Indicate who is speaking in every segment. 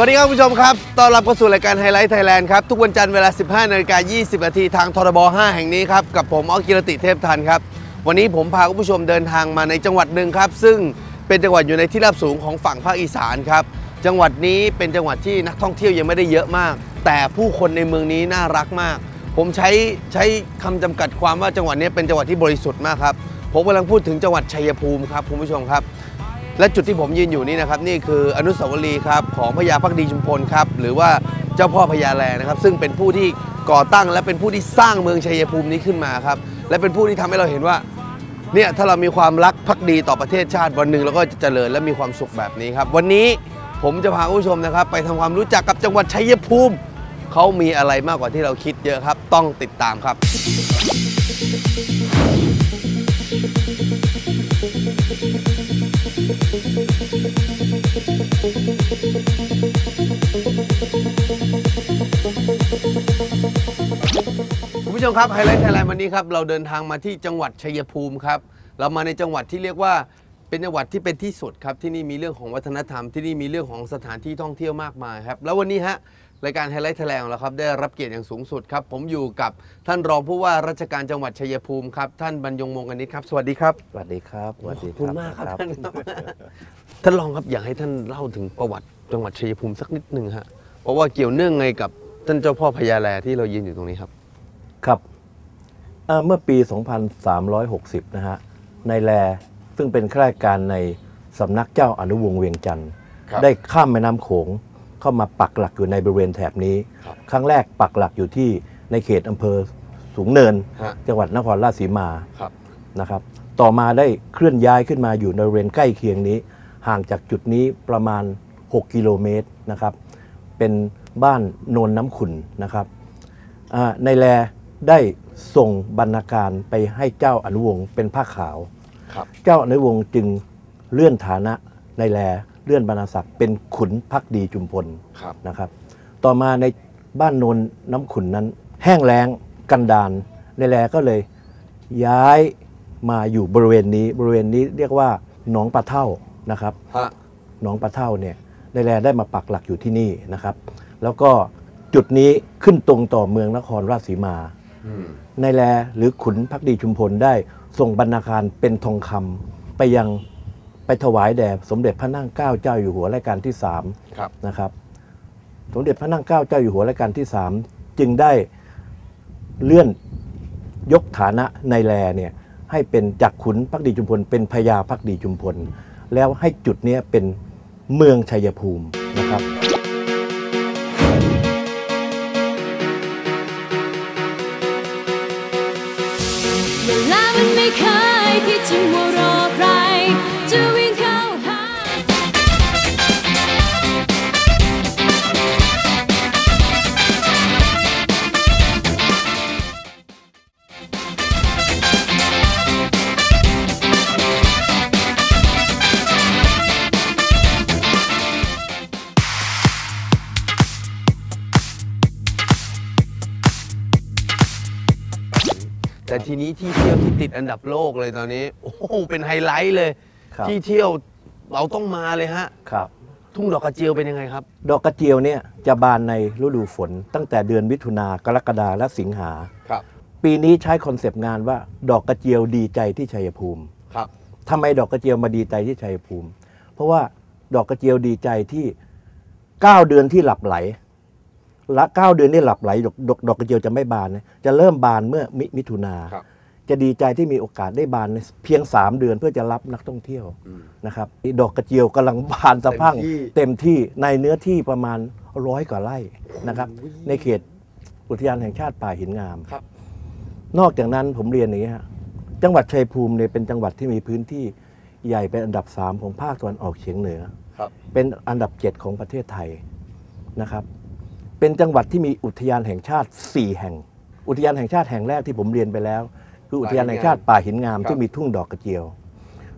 Speaker 1: วัสดีครับคุณผู้ชมครับ ต้อนรับเข้าสู่รายการไฮไลท์ไทยแลนด์ครับ ทุกวันจันทร์เวลา 15นาฬิกา20นาทีทางทรบ5 แห่งนี้ครับ กับผมออกิรติเทพทันครับ วันนี้ผมพาคุณผู้ชมเดินทางมาในจังหวัดหนึ่งครับ ซึ่งเป็นจังหวัดอยู่ในที่ราบสูงของฝั่งภาคอีสานครับ จังหวัดนี้เป็นจังหวัดที่นักท่องเที่ยวยังไม่ได้เยอะมาก แต่ผู้คนในเมืองนี้น่ารักมาก ผมใช้ใช้คำจำกัดความว่าจังหวัดนี้เป็นจังหวัดที่บริสุทธิ์มากครับ ผมกำลังพูดถึงจังหวัดชัยภูมิครับคุณผู้ชมครับ และจุดที่ผมยืนอยู่นี่นะครับนี่คืออนุสาวรีย์ครับของพญาพักดีชุมพลครับหรือว่าเจ้าพ่อพญาแลนะครับ ซึ่งเป็นผู้ที่ก่อตั้งและเป็นผู้ที่สร้างเมืองชัยภูมินี้ขึ้นมาครับและเป็นผู้ที่ทำให้เราเห็นว่าเนี่ยถ้าเรามีความรักพักดีต่อประเทศชาติวันหนึ่งเราก็จะเจริญและมีความสุขแบบนี้ครับ วันนี้ผมจะพาผู้ชมนะครับ ไปทำความรู้จักกับจังหวัดชัยภูมิเขามีอะไรมากกว่าที่เราคิดเยอะครับ ต้องติดตามครับ คุณผู้ชมครับไฮไลท์ไทยแลนด์วันนี้ครับเราเดินทางมาที่จังหวัดชัยภูมิครับ เรามาในจังหวัดที่เรียกว่าเป็นจังหวัดที่เป็นที่สุดครับที่นี่มีเรื่องของวัฒนธรรมที่นี่มีเรื่องของสถานที่ท่องเที่ยวมากมายครับ แล้ววันนี้ฮะ รายการไฮไลท์ไทยแลนด์ของเราครับได้รับเกียรติอย่างสูงสุดครับ ผมอยู่กับท่านรองผู้ว่าราชการจังหวัดชัยภูมิครับ ท่านบรรยงมงคณิตครับ สวัสดีครับ
Speaker 2: สวัสดีครับ สวัสดี
Speaker 1: ขอบคุณมากครับท่านครับ ท่านรองครับอยากให้ท่านเล่าถึงประวัติจังหวัดชัยภูมิสักนิดหนึ่งฮะเพราะว่าเกี่ยวเนื่องไงกับท่านเจ้าพ่อพญาแลที่เรายืนอยู่ตรงนี้ครับ
Speaker 2: ครับเอ่อเมื่อปี 2360 นะฮะ ในแลซึ่งเป็นข้าราชการในสำนักเจ้าอนุวงศ์เวียงจันทร์
Speaker 1: ครับ
Speaker 2: ได้ข้ามแม่น้ำโขง เข้ามาปักหลักอยู่ในบริเวณแถบนี้
Speaker 1: ครับ
Speaker 2: ครั้งแรกปักหลักอยู่ที่ในเขตอำเภอสูงเนิน
Speaker 1: ฮะ
Speaker 2: จังหวัดนครราชสีมา
Speaker 1: ครับ
Speaker 2: นะครับ ต่อมาได้เคลื่อนย้ายขึ้นมาอยู่ในบริเวณใกล้เคียงนี้ ห่างจากจุดนี้ประมาณ 6 กิโลเมตรนะครับ เป็นบ้านโนนน้ำขุนนะครับอ่าในแลได้ส่งบรรณาการไปให้เจ้าอนุวงศ์เป็นผ้าขาว
Speaker 1: ครับ
Speaker 2: เจ้าอนุวงศ์จึงเลื่อนฐานะในแล เลื่อนบรรณาศักดิ์เป็นขุนพักดีจุมพล
Speaker 1: ครับ
Speaker 2: นะครับ ต่อมาในบ้านโนนน้ำขุนนั้น แห้งแล้งกันดานในแลก็เลยย้ายมาอยู่บริเวณนี้บริเวณนี้เรียกว่าหนองปลาเท่านะครับ
Speaker 1: ฮะ
Speaker 2: หนองปลาเท่าเนี่ยในแลได้มาปักหลักอยู่ที่นี่นะครับ แล้วก็จุดนี้ขึ้นตรงต่อเมืองนครราชสีมา
Speaker 1: อืม
Speaker 2: ในแลหรือขุนพักดีชุมพลได้ส่งบรรณาการเป็นทองคำไปยัง ไปถวายแด่สมเด็จพระนั่งเกล้าเจ้าอยู่หัวรัชกาลที่สาม
Speaker 1: ครับ
Speaker 2: นะครับ สมเด็จพระนั่งเกล้าเจ้าอยู่หัวรัชกาลที่สามจึงได้เลื่อนยกฐานะในแลเนี่ยให้เป็นจากขุนพักดีจุมพล เป็นพญาพักดีจุมพล แล้วให้จุดเนี้ยเป็นเมืองชัยภูมินะครับ
Speaker 3: เวลามันไม่เคยที่จะมัวรอ
Speaker 1: ดอันดับโลกเลยตอนนี้ โอ้โหเป็นไฮไลท์เลย
Speaker 2: ครับ
Speaker 1: ที่เที่ยวเราต้องมาเลยฮะ
Speaker 2: ครับ
Speaker 1: ทุ่งดอกกระเจียวเป็นยังไงครับ
Speaker 2: ดอกกระเจียวเนี่ยจะบานในฤดูฝน ตั้งแต่เดือนมิถุนากรกฎาและสิงหา
Speaker 1: ครับ
Speaker 2: พปีนี้ใช้คอนเซปต์งานว่าดอกกระเจียวดีใจที่ชัยภูมิ
Speaker 1: ครับ
Speaker 2: ทำไมดอกกระเจียวมาดีใจที่ชัยภูมิ เพราะว่าดอกกระเจียวดีใจที่ 9 เดือนที่หลับไหลละ 9 เดือนที่หลับไหลดอกดอกดอกกระเจียวจะไม่บานนะจะเริ่มบานเมื่อมิมิถุนา
Speaker 1: ครับ
Speaker 2: จะดีใจที่มีโอกาสได้บานในเพียง 3 เดือนเพื่อจะรับนักท่องเที่ยว
Speaker 1: อืม
Speaker 2: นะครับนี่ดอกกระเจียวกำลังบานสะพรัง
Speaker 1: เต็มที่
Speaker 2: เต็มที่ในเนื้อที่ประมาณร้อยกว่าไร่นะครับในเขตอุทยานแห่งชาติป่าหินงาม
Speaker 1: ครับ
Speaker 2: นอกจากนั้นผมเรียนอย่างนี้ฮะจังหวัดชัยภูมิเนี่ยเป็นจังหวัดที่มีพื้นที่ใหญ่เป็นอันดับ 3 ของภาคตะวันออกเฉียงเหนือ
Speaker 1: ครับ
Speaker 2: เป็นอันดับ 7 ของประเทศไทยนะครับ เป็นจังหวัดที่มีอุทยานแห่งชาติ 4 แห่ง อุทยานแห่งชาติแห่งแรกที่ผมเรียนไปแล้ว คืออุทยานแห่งชาติป่าหินงาม
Speaker 1: ครับ
Speaker 2: ที่มีทุ่งดอกกระเจียว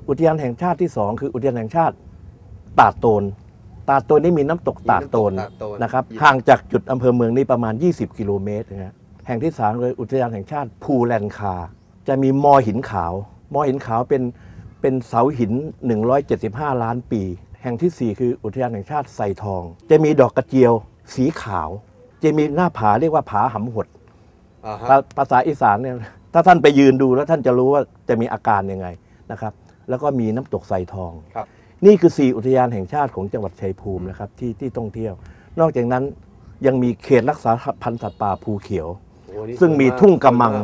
Speaker 2: อุทยานแห่งชาติที่ 2 คืออุทยานแห่งชาติตาดโตน ตาดโตนนี่มีน้ำตกตาดโตน
Speaker 1: ตาดโตน
Speaker 2: นะครับห่างจากจุดอำเภอเมืองนี่ประมาณ 20 กิโลเมตรนะฮะแห่งที่3เลยอุทยานแห่งชาติภูแลนคา จะมีมอหินขาว มอหินขาวเป็นเป็นเสาหิน 175 ล้านปี แห่งทีสี่4 คืออุทยานแห่งชาติไซทอง จะมีดอกกระเจียวสีขาว จะมีหน้าผาเรียกว่าผาหำหด
Speaker 1: อ่าฮะ
Speaker 2: ภาภาษาอีสานเนี่ย ถ้าท่านไปยืนดูแล้วท่านจะรู้ว่าจะมีอาการยังไงนะครับ แล้วก็มีน้ำตกไซทอง
Speaker 1: ครับ
Speaker 2: นี่คือ 4 อุทยานแห่งชาติของจังหวัดชัยภูมินะครับที่ที่ต้องเที่ยว นอกจากนั้นยังมีเขตรักษาพันธุ์สัตว์ป่าภูเขียว
Speaker 1: โอ้นี่
Speaker 2: ซึ่งมี
Speaker 1: สวยาก
Speaker 2: ทุ่งกำมัง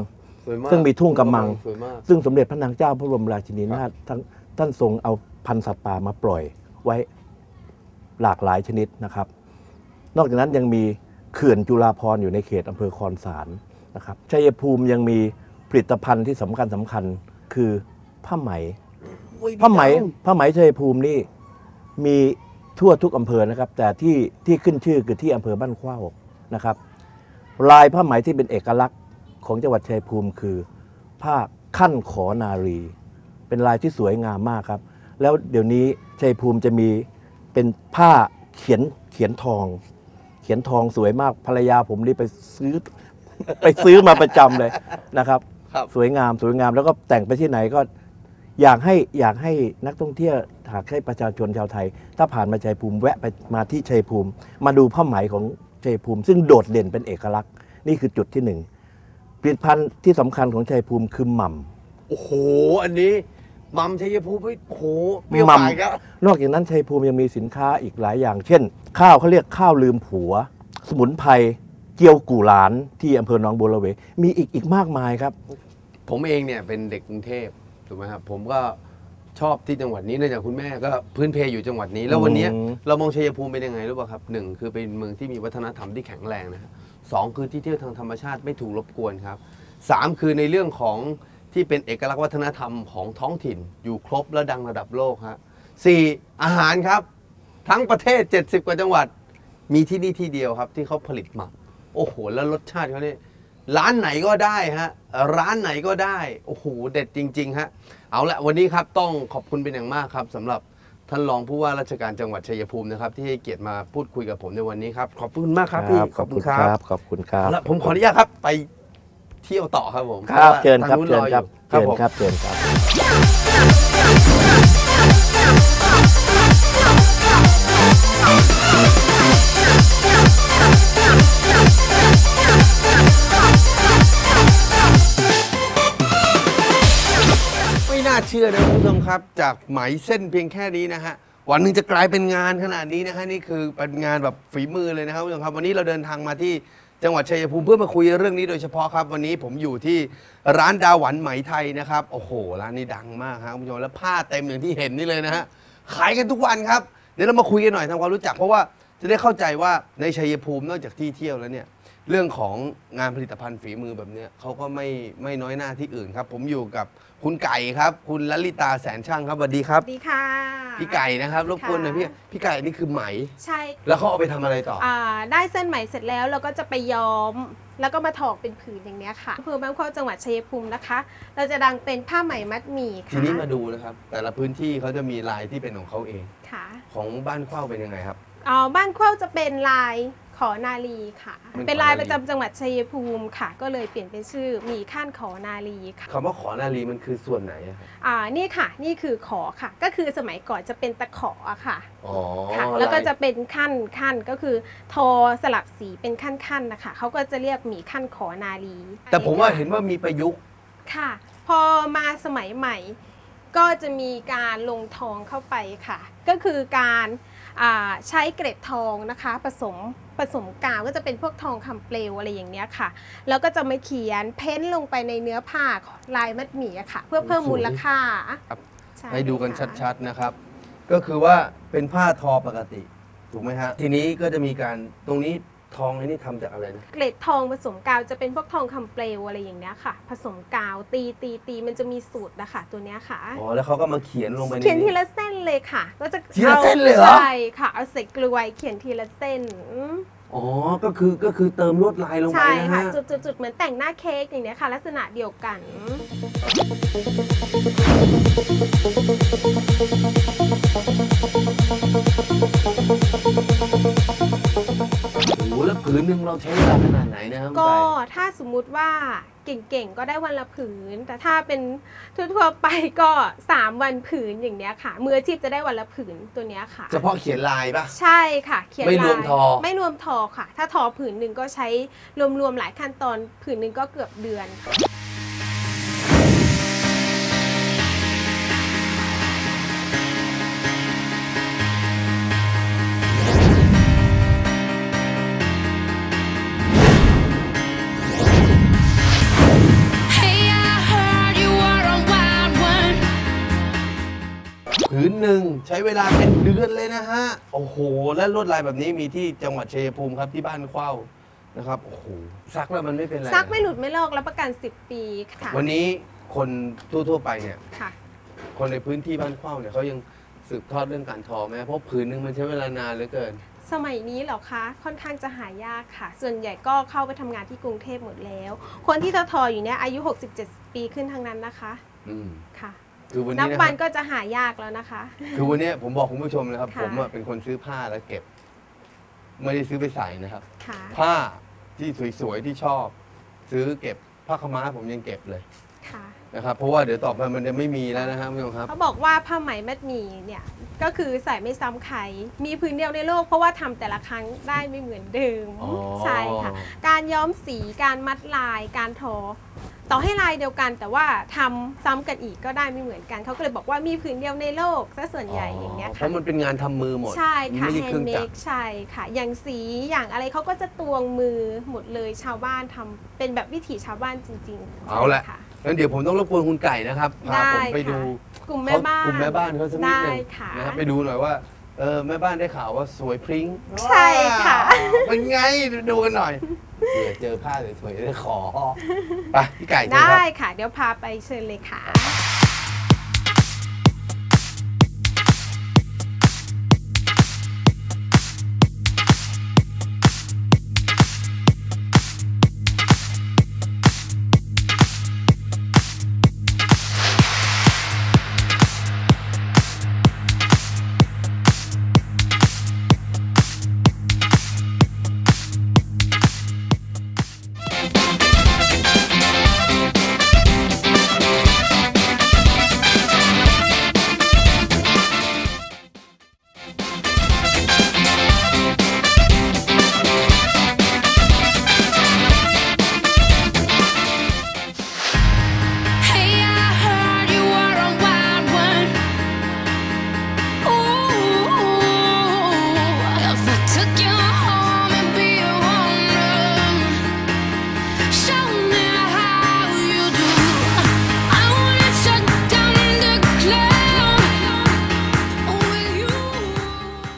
Speaker 1: สวยาก
Speaker 2: ซึ่งมีทุ่งกำมัง
Speaker 1: สวยมาก
Speaker 2: ซึ่งสมเด็จพระนางเจ้าพระบรมราชินีนาถท่านท่านทรงเอาพันธุ์สัตว์ป่ามาปล่อยไว้หลากหลายชนิดนะครับ นอกจากนั้นยังมีเขื่อนจุฬาภรณ์อยู่ในเขตอำเภอคอนสารนะครับชัยภูมิยังมี ผลิตภัณฑ์ที่สำคัญสำคัญคือผ้าไหม ผ้าไหมผ้าไหมชัยภูมินี่มีทั่วทุกอำเภอนะครับ แต่ที่ที่ขึ้นชื่อคือที่อำเภอบ้านเข้านะครับ ลายผ้าไหมที่เป็นเอกลักษณ์ของจังหวัดชัยภูมิคือ ผ้าขั้นขอนารี เป็นลายที่สวยงามมากครับ แล้วเดี๋ยวนี้ชัยภูมิจะมีเป็นผ้าเขียนเขียนทอง เขียนทองสวยมากภรรยาผมนี่ไปซื้อ ไปซื้อมาประจำเลยนะครับ
Speaker 1: ครับ
Speaker 2: สวยงามสวยงามแล้วก็แต่งไปที่ไหนก็อยากให้อยากให้นักท่องเที่ยวหากให้ประชาชนชาวไทย ถ้าผ่านมาชัยภูมิแวะไปมาที่ชัยภูมิ มาดูผ้าไหมของชัยภูมิ ซึ่งโดดเด่นเป็นเอกลักษณ์ นี่คือจุดที่หนึ่งผลิตภัณฑ์ที่สำคัญของชัยภูมิคือหม่ำ
Speaker 1: โอ้โห อันนี้มัมชัยภูมิเฮ้ยโอ้โหเปรี้ยว
Speaker 2: มัม
Speaker 1: ปากแล้ว
Speaker 2: นอกจากนั้นชัยภูมิยังมีสินค้าอีกหลายอย่าง เช่น ข้าวเขาเรียกข้าวลืมผัว สมุนไพรเจียวกู่หลานที่อำเภอหนองบัวระเวมีอีกอีกมากมายครับ
Speaker 1: ผมเองเนี่ยเป็นเด็กกรุงเทพถูกไหมครับผมก็ชอบที่จังหวัดนี้เนื่องจากคุณแม่ก็พื้นเพอยู่จังหวัดนี้ แล้ววันเนี้ย
Speaker 2: อืม
Speaker 1: เรามองชัยภูมิเป็นยังไงรู้ป่ะครับหนึ่งคือเป็นเมืองที่มีวัฒนธรรมที่แข็งแรงนะฮะสองคือที่เที่ยวทางธรรมชาติไม่ถูกรบกวนครับสามคือในเรื่องของที่เป็นเอกลักษณ์วัฒนธรรมของท้องถิ่น อยู่ครบและดังระดับโลกฮะสี่อาหารครับ ทั้งประเทศ 70 กว่าจังหวัด มีที่นี่ที่เดียวครับ ที่เขาผลิตหมักโอ้โห แล้วรสชาติเขาเนี่ย ร้านไหนก็ได้ฮะร้านไหนก็ได้โอ้โหเด็ดจริง ๆ ฮะ เอาละวันนี้ครับต้องขอบคุณเป็นอย่างมากครับสำหรับท่านรองผู้ว่าราชการจังหวัดชัยภูมินะครับ ที่ให้เกียรติมาพูดคุยกับผมในวันนี้ครับขอบคุณมากครับพี่
Speaker 2: ขอบคุณครับขอบคุณครับ
Speaker 1: เอาละผมขออนุญาตครับไปเที่ยวต่อครับผม
Speaker 2: ครับเชิญครับ
Speaker 1: ทางนู้น
Speaker 2: เชิญ
Speaker 1: อ
Speaker 2: ครับ
Speaker 1: อยู่
Speaker 2: เชิญ
Speaker 1: ผม
Speaker 2: ครับเชิญครับ
Speaker 1: ชื่อนะคุณผู้ชมครับ จากไหมเส้นเพียงแค่นี้นะฮะวันหนึ่งจะกลายเป็นงานขนาดนี้นะฮะนี่คือเป็นงานแบบฝีมือเลยนะครับคุณผู้ชมครับ วันนี้เราเดินทางมาที่จังหวัดชัยภูมิเพื่อมาคุยเรื่องนี้โดยเฉพาะครับ วันนี้ผมอยู่ที่ร้านดาวหวันไหมไทยนะครับโอ้โหร้านนี้ดังมากครับคุณผู้ชมแล้วผ้าเต็มอย่างที่เห็นนี่เลยนะฮะขายกันทุกวันครับเดี๋ยวเรามาคุยกันหน่อยทำความรู้จักเพราะว่า จะได้เข้าใจว่าในชัยภูมินอกจากที่เที่ยวแล้วเนี่ยเรื่องของงานผลิตภัณฑ์ฝีมือแบบเนี้ยเขาก็ไม่ไม่น้อยหน้าที่อื่นครับ ผมอยู่กับคุณไก่ครับ คุณลลิตาแสนช่างครับสวัสดีครับ
Speaker 4: สวัสดีค่ะ
Speaker 1: พี่ไก่นะครับรบกวนหน่อย
Speaker 4: ค่ะ
Speaker 1: พี่พี่ไก่นี่คือไหม
Speaker 4: ใช่
Speaker 1: แล้วเขาเอาไปทำอะไรต่อ
Speaker 4: อ่าได้เส้นไหมเสร็จแล้วเราก็จะไปย้อม แล้วก็มาถอกเป็นผืนอย่างเนี้ยค่ะอำเภอบ้านเข้าจังหวัดชัยภูมินะคะ เราจะดังเป็นผ้าไหมมัดหมี่
Speaker 1: ที
Speaker 4: ค่ะ
Speaker 1: นี้มาดูนะครับ แต่ละพื้นที่เขาจะมีลายที่เป็นของเขาเอง
Speaker 4: ค่ะ
Speaker 1: ของบ้านเข้าเป็นยังไงครับ
Speaker 4: อ๋อบ้านเข้าจะเป็นลายขอนาลีค่ะ
Speaker 1: มัน
Speaker 4: เป็นลาย
Speaker 1: ขอนาลี
Speaker 4: ประจำจังหวัดชัยภูมิค่ะ ก็เลยเปลี่ยนเป็นชื่อมีขั้นขอนาลีค่ะ
Speaker 1: คำว่าขอนาลีมันคือส่วนไหนอะครับ
Speaker 4: อ่านี่ค่ะ นี่คือขอค่ะ ก็คือสมัยก่อนจะเป็นตะขออะค่ะ
Speaker 1: อ๋อ
Speaker 4: ค่ะ แล้วก็
Speaker 1: ลาย
Speaker 4: จะเป็นขั้นขั้นก็คือ ทอสลับสีเป็นขั้นขั้นนะคะเขาก็จะเรียกหมีขั้นขอนาลี
Speaker 1: แต่ผมว่าเห็นว่ามีประยุกต์
Speaker 4: ค่ะ พอมาสมัยใหม่ก็จะมีการลงทองเข้าไปค่ะ ก็คือการอ่า ใช้เกร็ดทองนะคะผสมผสมกาวก็จะเป็นพวกทองคำเปลวอะไรอย่างเนี้ยค่ะ แล้วก็จะมาเขียนเพ้นท์ลงไปในเนื้อผ้าลายมัดหมี่อะค่ะ เพื่อเพิ่มมูลค่า
Speaker 1: ครับ
Speaker 4: ช่
Speaker 1: ให้ดูกัน
Speaker 4: ค่ะ
Speaker 1: ชัดๆนะครับ ก็คือว่าเป็นผ้าทอปกติ ถูกไหมฮะ ทีนี้ก็จะมีการตรงนี้ ทองไอ้นี่ทำจากอะไรนะ
Speaker 4: เกล็ดทองผสมกาวจะเป็นพวกทองคำเปลวอะไรอย่างเนี้ยค่ะ ผสมกาวตีตีตีมันจะมีสูตรนะคะตัวเนี้ยค่ะ
Speaker 1: อ๋อแล้วเขาก็มาเขียนลงไปใน
Speaker 4: เขียนทีละเส้นเลยค่ะ ก็จะ
Speaker 1: ทีละเส้นเลยเหรอ
Speaker 4: ใช่ค่ะเอาใส่กลวยเขียนทีละเส้น
Speaker 1: อ๋อ ก็คือก็คือเติมลวดลายลงไป
Speaker 4: ใช่
Speaker 1: นะ
Speaker 4: ค่ะ
Speaker 1: ฮะ
Speaker 4: จุดจุดจุดเหมือนแต่งหน้าเค้กอย่างเนี้ยค่ะ ลักษณะเดียวกัน
Speaker 1: ผืนหนึ่งเราใช้เวลาขนาดไหนนะครับ
Speaker 4: ก็
Speaker 1: คุณไถ้า
Speaker 4: สมมุติว่าเก่งๆ ก็ได้วันละผืน แต่ถ้าเป็นทั่วๆไปก็ 3 วันผืนอย่างเนี้ยค่ะ มืออาชีพจะได้วันละผืนตัวเนี้ยค่ะ
Speaker 1: เฉพาะเขียนลายปะ
Speaker 4: ใช่ค่ะ เขียน
Speaker 1: ไม่รวม
Speaker 4: ลาย
Speaker 1: ทอ
Speaker 4: ไม่รวมทอค่ะ ถ้าทอผืนหนึ่งก็ใช้รวมๆหลายขั้นตอนผืนหนึ่งก็เกือบเดือน
Speaker 3: Hey,
Speaker 1: หนึ่งใช้เวลาเป็นเดือนเลยนะฮะ โอ้โห และลวดลายแบบนี้มีที่จังหวัดชัยภูมิครับที่บ้านเข้านะครับ โอ้โห ซักแล้วมันไม่เป็นไร
Speaker 4: ซักไม่หลุดไม่ลอกรับประกัน 10 ปีค่ะ
Speaker 1: วันนี้คนทั่วๆไปเนี่ย
Speaker 4: ค่ะ
Speaker 1: คนในพื้นที่บ้านเข้าเนี่ยเขายังสืบทอดเรื่องการทอไหมเพราะผืนหนึ่งมันใช้เวลานานเหลือเกิน
Speaker 4: สมัยนี้เหรอคะ ค่อนข้างจะหายากค่ะ ส่วนใหญ่ก็เข้าไปทำงานที่กรุงเทพหมดแล้ว คนที่ทอทออยู่เนี่ยอายุ 67 ปีขึ้นทั้งนั้นนะคะ
Speaker 1: อืม
Speaker 4: ค่ะ
Speaker 1: คือวัน
Speaker 4: นั
Speaker 1: นี้
Speaker 4: บ
Speaker 1: นะค
Speaker 4: วั
Speaker 1: รั
Speaker 4: น
Speaker 1: บ
Speaker 4: ก็จะหายากแล้วนะคะ
Speaker 1: คือวันนี้ผมบอกคุณผู้ชมนะครับ
Speaker 4: ค่ะ
Speaker 1: ผมอะเป็นคนซื้อผ้าแล้วเก็บ ไม่ได้ซื้อไปใส่นะครับ
Speaker 4: ค่ะ
Speaker 1: ผ้าที่สวยๆที่ชอบ ซื้อเก็บผ้าขาวม้าผมยังเก็บเลย
Speaker 4: ค่ะ
Speaker 1: นะครับ เพราะว่าเดี๋ยวต่อไปมันจะไม่มีแล้วนะครับคุณผู้ชมครับ
Speaker 4: เขาบอกว่าผ้าไหมมัดหมี่เนี่ย ก็คือใส่ไม่ซ้ำใครมีพื้นเดียวในโลก เพราะว่าทำแต่ละครั้งได้ไม่เหมือนเดิม
Speaker 1: อ๋อ
Speaker 4: ใช่ค่ะ การย้อมสีการมัดลายการทอ ต่อให้ลายเดียวกันแต่ว่าทำซ้ำกันอีกก็ได้ไม่เหมือนกันเขาก็เลยบอกว่ามีผืนเดียวในโลกซะส่วนใหญ่อย่างเงี้ย
Speaker 1: เพ
Speaker 4: ค่ะ
Speaker 1: ราะมันเป็นงานทำมือหมด
Speaker 4: ใช่ค่ะ
Speaker 1: ไม่ใช่
Speaker 4: แฮ
Speaker 1: เครื่
Speaker 4: น
Speaker 1: อง
Speaker 4: ด์เม
Speaker 1: จัก
Speaker 4: ด
Speaker 1: ร
Speaker 4: ใช่ค่ะ อย่างสีอย่างอะไรเขาก็จะตวงมือหมดเลยชาวบ้านทำเป็นแบบวิถีชาวบ้านจริงๆ
Speaker 1: เอาละ
Speaker 4: ค่
Speaker 1: งั้นเดี๋ยวผมต้องรบกวนคุณไก่นะครับพาผมไป
Speaker 4: ได้ค่ะ
Speaker 1: ดู
Speaker 4: กลุ่มแม่บ้าน
Speaker 1: กลุ่มแม่บ้านเขาสักนิดหนึง
Speaker 4: ได้ค่ะ
Speaker 1: นะครับไปดูหน่อยว่าเออแม่บ้านได้ข่าวว่าสวยพริ้ง
Speaker 4: ใช่ค่ะ
Speaker 1: ว้าวเป็นไงดูกันหน่อย เผื่อเจอผ้าสวยๆได้ขอไปพี่ไก่เชิญ
Speaker 4: ได้
Speaker 1: ครับ
Speaker 4: ค่ะ เดี๋ยวพาไปเชิญเลยค่ะ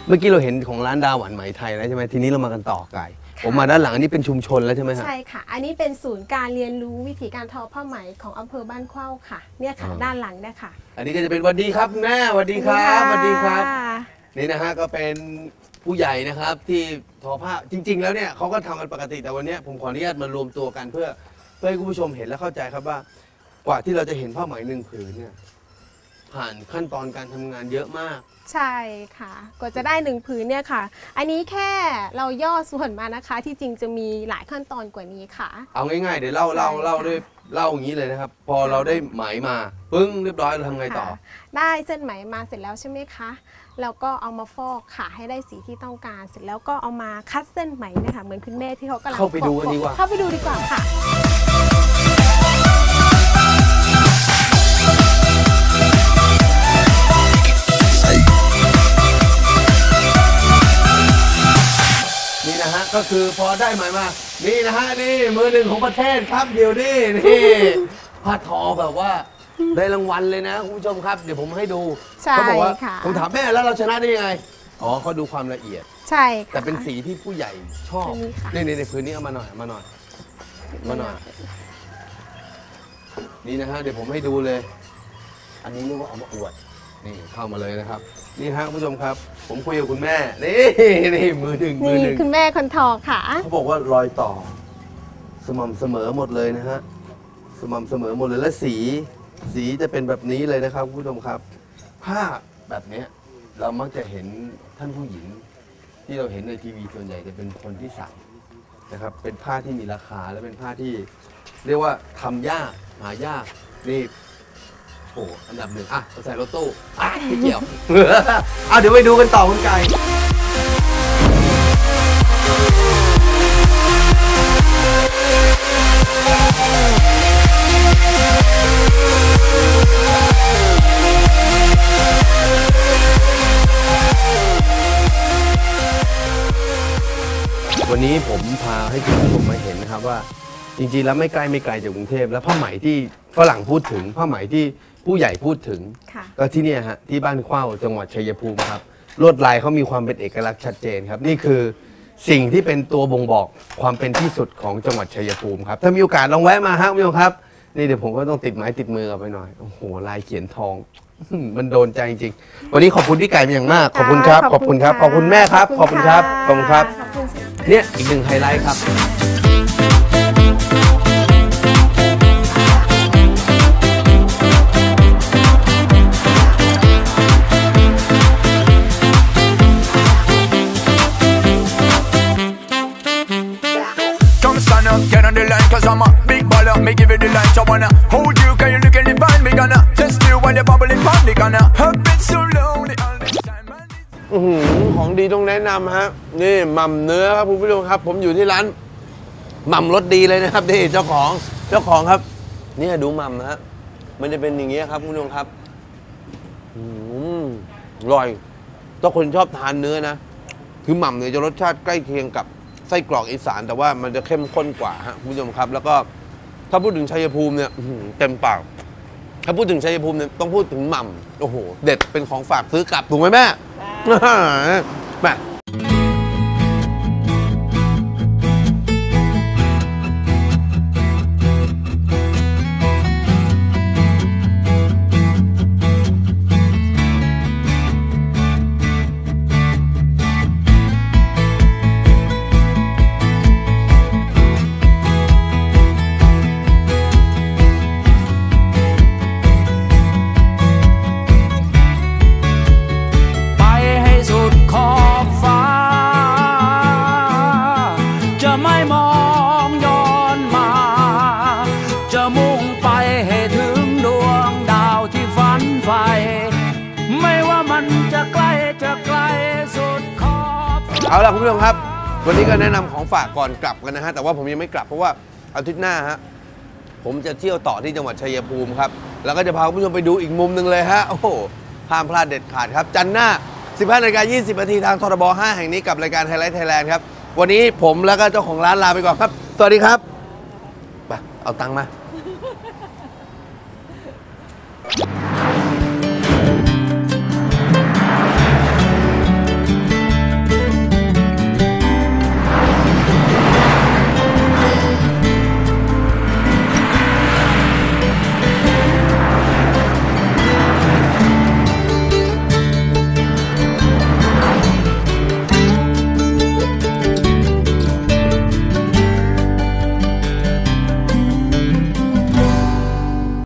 Speaker 1: เมื่อกี้เราเห็นของร้านดาวหวานไหมไทยแล้วใช่ไหมทีนี้เรามากันต่อไก่ผมมาด้านหลังอันนี้เป็นชุมชนแล้วใช่ไหมฮะ
Speaker 4: ใช่ค่ะ อันนี้เป็นศูนย์การเรียนรู้วิธีการทอผ้าไหมของอำเภอบ้านเข้าค่ะ เนี่ยค่ะ
Speaker 1: อ๋อ
Speaker 4: ด้านหลังเนี่ยค่ะ
Speaker 1: อันนี้ก็จะเป็นสวัสดีครับคุณแม่สวัสดีครับสวัสดีครับนี่นะฮะก็เป็นผู้ใหญ่นะครับที่ทอผ้าจริง ๆ แล้วเนี่ยเขาก็ทำกันปกติแต่วันเนี้ยผมขออนุญาตมารวมตัวกันเพื่อเพื่อให้คุณผู้ชมเห็นและเข้าใจครับว่ากว่าที่เราจะเห็นผ้าไหมหนึ่งผืนเนี่ยผ่านขั้นตอนการทำงานเยอะมาก
Speaker 4: ใช่ค่ะ กว่าจะได้หนึ่งผืนเนี่ยค่ะ อันนี้แค่เราย่อส่วนมานะคะ ที่จริงจะมีหลายขั้นตอนกว่านี้ค่ะ
Speaker 1: เอาง่ายๆเดี๋ยวเล่าเล่า
Speaker 4: ใช่ค่ะ
Speaker 1: เล่าด้วยเล่าอย่างนี้เลยนะครับ พอเราได้ไหมมาปึ้งเรียบร้อยเราทำไงต่อ
Speaker 4: ค่ะได้เส้นไหมมาเสร็จแล้วใช่ไหมคะแล้วก็เอามาฟอกค่ะให้ได้สีที่ต้องการ เสร็จแล้วก็เอามาคัดเส้นไหมเนะคะเหมือนคุณแม่ที่เขากำลัง
Speaker 1: เข้าไปดูกัน
Speaker 4: ฟอ
Speaker 1: ดีกว่า
Speaker 4: เข้าไปดูดีกว่าค่ะ
Speaker 1: ก็คือพอได้ไหมมา นี่นะฮะนี่มือหนึ่งของประเทศครับเดี๋ยวนี่นี่ผ้าทอแบบว่าได้รางวัลเลยนะคุณผู้ชมครับ เดี๋ยวผมให้ดู
Speaker 4: ใช่
Speaker 1: เขาบอกว่า
Speaker 4: ค่ะ
Speaker 1: ผมถามแม่แล้วเราชนะได้ยังไงอ๋อเขาดูความละเอียด
Speaker 4: ใช่ค่ะ
Speaker 1: แต่เป็นสีที่ผู้ใหญ่ชอบ
Speaker 4: อันนี้ค่ะ
Speaker 1: นี่นี่ในพื้นนี้เอามาหน่อยเอามาหน่อยมาหน่อย นี่นะฮะเดี๋ยวผมให้ดูเลย อันนี้เรียกว่าเอามาอวด นี่เข้ามาเลยนะครับ นี่ฮะคุณผู้ชมครับ ผมคุยกับคุณแม่ นี่นี่มือหนึ่งมือ
Speaker 4: นี่
Speaker 1: หนึ่ง
Speaker 4: คุณแม่คนทอค่ะ
Speaker 1: เขาบอกว่ารอยต่อ สม่ำเสมอหมดเลยนะฮะสม่ำเสมอหมดเลยและสี สีจะเป็นแบบนี้เลยนะครับคุณผู้ชมครับ ผ้าแบบเนี้ยเรามักจะเห็นท่านผู้หญิง ที่เราเห็นในทีวีส่วนใหญ่จะเป็นคนที่ใส่นะครับ เป็นผ้าที่มีราคาและเป็นผ้าที่ เรียกว่าทำยากหายากนี่ โอ้อันดับหนึ่งอะใส่รถตู้อะไม่เกี่ยวอะเดี๋ยวไปดูกันต่อคุณไก่วันนี้ผมพาให้คุณผู้ชมมาเห็นนะครับว่า จริงๆแล้วไม่ใกล้ไม่ไกลจากกรุงเทพและผ้าไหมที่ฝรั่งพูดถึงผ้าไหมที่ผู้ใหญ่พูดถึง
Speaker 4: ค่ะ
Speaker 1: ก็ที่เนี่ยฮะที่บ้านเข้าจังหวัดชัยภูมิครับลวดลายเขามีความเป็นเอกลักษณ์ชัดเจนครับ นี่คือสิ่งที่เป็นตัวบ่งบอกความเป็นที่สุดของจังหวัดชัยภูมิครับถ้ามีโอกาสลองแวะมาฮะคุณผู้ชมครับ นี่เดี๋ยวผมก็ต้องติดไม้ติดมือกลับไปหน่อยโอ้โหลายเขียนทอง มันโดนใจจริงๆวันนี้ขอบคุณพี่ไก่เป็นอย่างมากขอบคุณครับขอบคุณครับขอบคุณแม่ครับขอบคุณครับขอบคุณครับ
Speaker 4: ขอบคุณค่ะ
Speaker 1: เนี่ยอีกหนึ่งไฮไลท์ครับ ดีต้องแนะนำฮะนี่หม่ำเนื้อครับคุณผู้ชมครับ ผมอยู่ที่ร้านหม่ำรสดีเลยนะครับนี่เจ้าของเจ้าของครับ เนี่ยดูหม่ำนะฮะมันจะเป็นอย่างเงี้ยครับคุณผู้ชมครับอืมอร่อยถ้าคนชอบทานเนื้อนะคือหม่ำเนี่ยจะรสชาติใกล้เคียงกับไส้กรอกอีสาน แต่ว่ามันจะเข้มข้นกว่าฮะคุณผู้ชมครับ แล้วก็ถ้าพูดถึงชัยภูมิเนี่ยอื้อหือเต็มปาก ถ้าพูดถึงชัยภูมิเนี่ยต้องพูดถึงหม่ำโอ้โห เด็ดเป็นของฝากซื้อกลับถูกไหมแม่ แวันนี้ก็แนะนำของฝากก่อนกลับกันนะฮะ แต่ว่าผมยังไม่กลับเพราะว่าอาทิตย์หน้าฮะ ผมจะเที่ยวต่อที่จังหวัดชัยภูมิครับ แล้วก็จะพาคุณผู้ชมไปดูอีกมุมหนึ่งเลยฮะ โอ้โห ห้ามพลาดเด็ดขาดครับ จันทร์หน้า 15นาฬิกา20นาทีทางทรบ5แห่งนี้กับรายการไฮไลท์ไทยแลนด์ครับ วันนี้ผมแล้วก็เจ้าของร้านลาไปก่อนครับ สวัสดีครับ ไป เอาตังค์มา